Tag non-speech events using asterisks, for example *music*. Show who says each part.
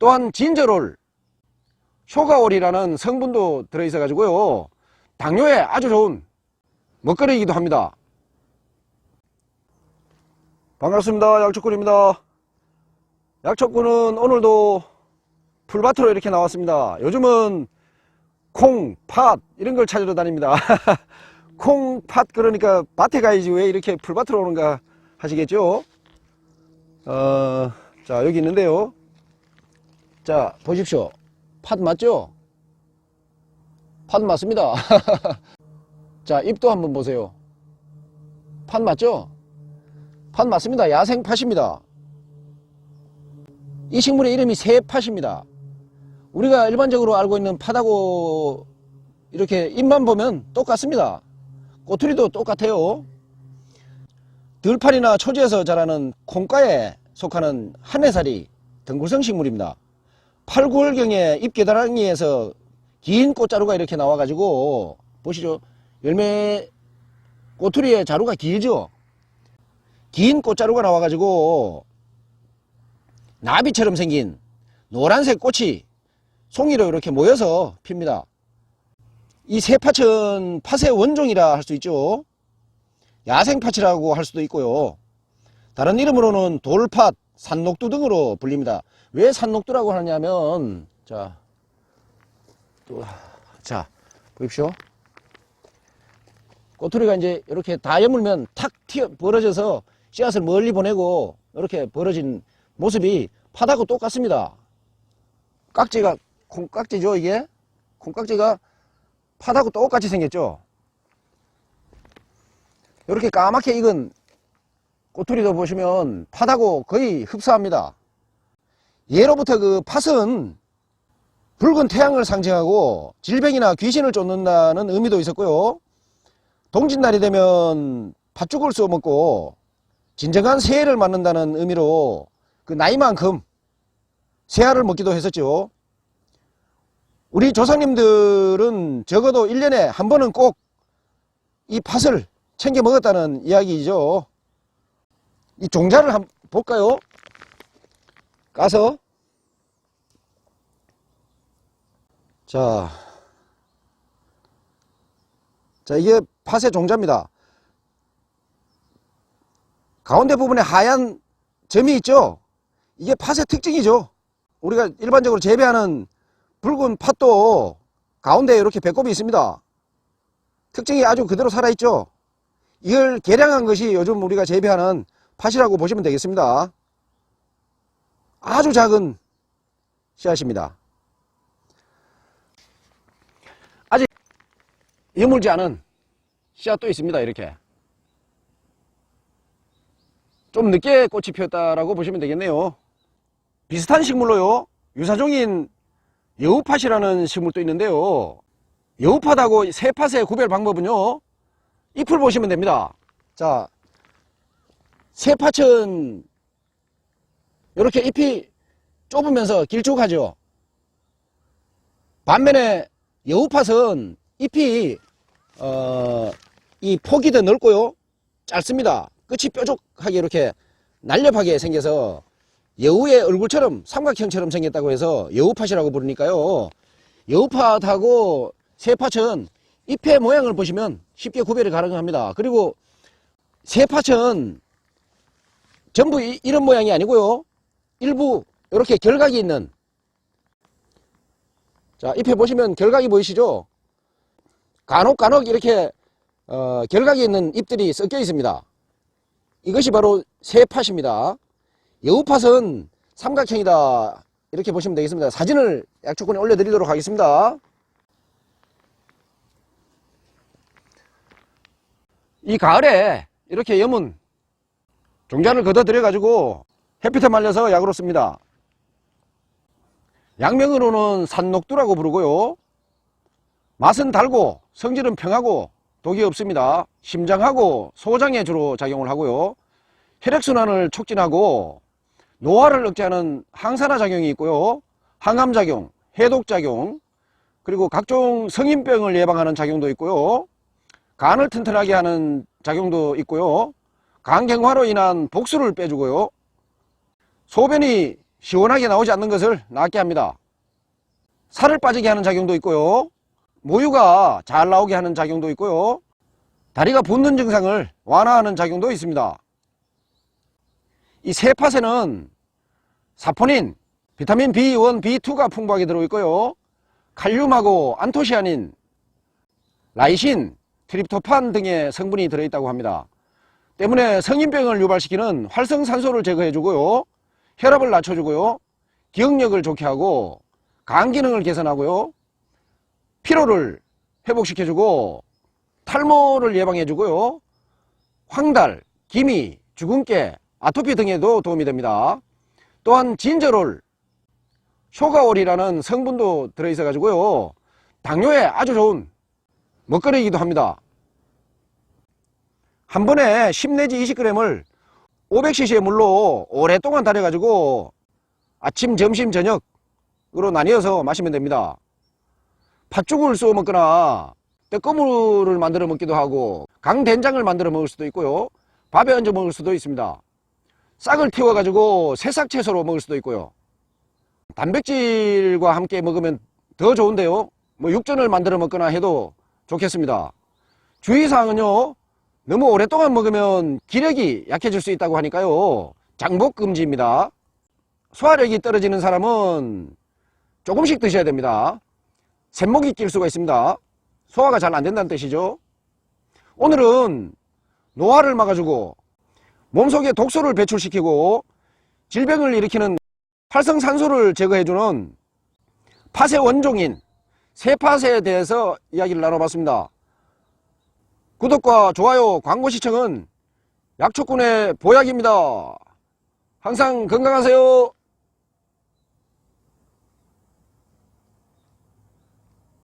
Speaker 1: 또한 진저롤, 쇼가올이라는 성분도 들어있어 가지고요. 당뇨에 아주 좋은 먹거리이기도 합니다. 반갑습니다. 약초꾼입니다. 약초꾼은 오늘도 풀밭으로 이렇게 나왔습니다. 요즘은 콩, 팥 이런 걸 찾으러 다닙니다. *laughs* 콩, 팥 그러니까 밭에 가야지 왜 이렇게 풀밭으로 오는가 하시겠죠? 어, 자 여기 있는데요. 자 보십시오. 팥 맞죠? 팥 맞습니다. *laughs* 자 잎도 한번 보세요. 팥 맞죠? 팥 맞습니다. 야생 팥입니다. 이 식물의 이름이 새팥입니다. 우리가 일반적으로 알고 있는 팥하고 이렇게 잎만 보면 똑같습니다. 꼬투리도 똑같아요. 들판이나 초지에서 자라는 콩가에 속하는 한해살이 덩굴성 식물입니다. 8, 9월경에 잎계다랑이에서 긴 꽃자루가 이렇게 나와가지고 보시죠. 열매 꼬투리에 자루가 길죠. 긴 꽃자루가 나와가지고 나비처럼 생긴 노란색 꽃이 송이로 이렇게 모여서 핍니다. 이 새팥은 팥의 원종이라 할 수 있죠. 야생팥이라고 할 수도 있고요. 다른 이름으로는 돌팥, 산녹두 등으로 불립니다. 왜 산녹두라고 하냐면 자, 또, 자 보십시오. 꼬투리가 이제 이렇게 다 여물면 탁 튀어 벌어져서 씨앗을 멀리 보내고 이렇게 벌어진 모습이 팥하고 똑같습니다. 깍지가 콩깍지죠 이게 콩깍지가 팥하고 똑같이 생겼죠. 이렇게 까맣게 익은 꼬투리도 보시면 팥하고 거의 흡사합니다. 예로부터 그 팥은 붉은 태양을 상징하고 질병이나 귀신을 쫓는다는 의미도 있었고요. 동짓날이 되면 팥죽을 쏘 먹고 진정한 새해를 맞는다는 의미로 그 나이만큼 새알을 먹기도 했었죠. 우리 조상님들은 적어도 1년에 한 번은 꼭 이 팥을 챙겨 먹었다는 이야기죠. 이 종자를 한번 볼까요? 까서 자, 자 이게 팥의 종자입니다. 가운데 부분에 하얀 점이 있죠. 이게 팥의 특징이죠. 우리가 일반적으로 재배하는 붉은 팥도 가운데 이렇게 배꼽이 있습니다. 특징이 아주 그대로 살아있죠. 이걸 개량한 것이 요즘 우리가 재배하는 팥이라고 보시면 되겠습니다. 아주 작은 씨앗입니다. 아직 여물지 않은 씨앗도 있습니다. 이렇게. 좀 늦게 꽃이 피었다라고 보시면 되겠네요. 비슷한 식물로요. 유사종인 여우팥이라는 식물도 있는데요. 여우팥하고 새팥의 구별 방법은요. 잎을 보시면 됩니다. 자, 새팥은 이렇게 잎이 좁으면서 길쭉하죠. 반면에 여우팥은 잎이 어, 이 폭이 더 넓고요. 짧습니다. 끝이 뾰족하게 이렇게 날렵하게 생겨서 여우의 얼굴처럼 삼각형처럼 생겼다고 해서 여우팥이라고 부르니까요. 여우팥하고 새팥은 잎의 모양을 보시면 쉽게 구별이 가능합니다. 그리고 새팥은 전부 이, 이런 모양이 아니고요. 일부 이렇게 결각이 있는 자 잎에 보시면 결각이 보이시죠? 간혹 간혹 이렇게 어, 결각이 있는 잎들이 섞여 있습니다. 이것이 바로 새팥입니다. 여우팥은 삼각형이다. 이렇게 보시면 되겠습니다. 사진을 약초권에 올려드리도록 하겠습니다. 이 가을에 이렇게 염은 종자를 걷어들여 가지고 햇빛에 말려서 약으로 씁니다. 약명으로는 산녹두라고 부르고요. 맛은 달고 성질은 평하고 독이 없습니다. 심장하고 소장에 주로 작용을 하고요. 혈액순환을 촉진하고 노화를 억제하는 항산화 작용이 있고요. 항암 작용, 해독 작용, 그리고 각종 성인병을 예방하는 작용도 있고요. 간을 튼튼하게 하는 작용도 있고요. 간경화로 인한 복수를 빼주고요. 소변이 시원하게 나오지 않는 것을 낫게 합니다. 살을 빠지게 하는 작용도 있고요. 모유가 잘 나오게 하는 작용도 있고요. 다리가 붓는 증상을 완화하는 작용도 있습니다. 이 세팥에는 사포닌, 비타민 B1, B2가 풍부하게 들어있고요. 칼륨하고 안토시아닌, 라이신, 트립토판 등의 성분이 들어있다고 합니다. 때문에 성인병을 유발시키는 활성산소를 제거해주고요. 혈압을 낮춰주고요. 기억력을 좋게 하고 간 기능을 개선하고요. 피로를 회복시켜주고 탈모를 예방해주고요. 황달, 기미, 주근깨, 아토피 등에도 도움이 됩니다. 또한 진저롤, 쇼가올이라는 성분도 들어있어 가지고요. 당뇨에 아주 좋은 먹거리이기도 합니다. 한 번에 10 내지 20g을 500cc의 물로 오랫동안 달여가지고 아침, 점심, 저녁으로 나뉘어서 마시면 됩니다. 팥죽을 쏘아 먹거나 떡고물을 만들어 먹기도 하고 강된장을 만들어 먹을 수도 있고요. 밥에 얹어 먹을 수도 있습니다. 싹을 틔워가지고 새싹 채소로 먹을 수도 있고요. 단백질과 함께 먹으면 더 좋은데요. 뭐 육전을 만들어 먹거나 해도 좋겠습니다. 주의사항은요. 너무 오랫동안 먹으면 기력이 약해질 수 있다고 하니까요. 장복 금지입니다. 소화력이 떨어지는 사람은 조금씩 드셔야 됩니다. 샘목이 낄 수가 있습니다. 소화가 잘 안 된다는 뜻이죠. 오늘은 노화를 막아주고 몸속에 독소를 배출시키고 질병을 일으키는 활성산소를 제거해주는 팥의 원종인 세팥에 대해서 이야기를 나눠봤습니다. 구독과 좋아요, 광고 시청은 약초꾼의 보약입니다. 항상 건강하세요.